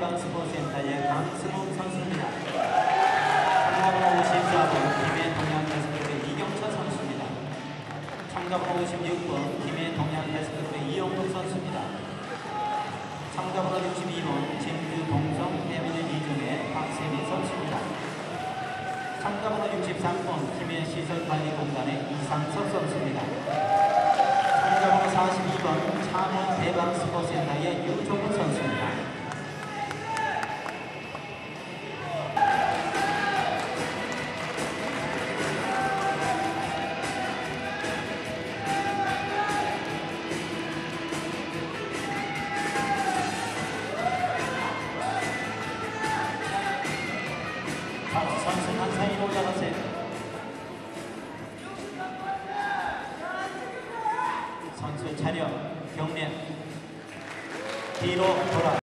52번 창원 대방스포센터의 강승욱 선수입니다. 참가번호 54번 김해 동양패스클럽의 이경철 선수입니다. 참가번호 56번 김해 동양패스클럽의 이용국 선수입니다. 참가번호 62번 진주 동성 해민의 이중의 박세민 선수입니다. 참가번호 63번 김해 시설관리공단의 이상석 선수입니다. 참가번호 42번 창원 대방스포센터의 유종 선수 차렷 경례. 뒤로 돌아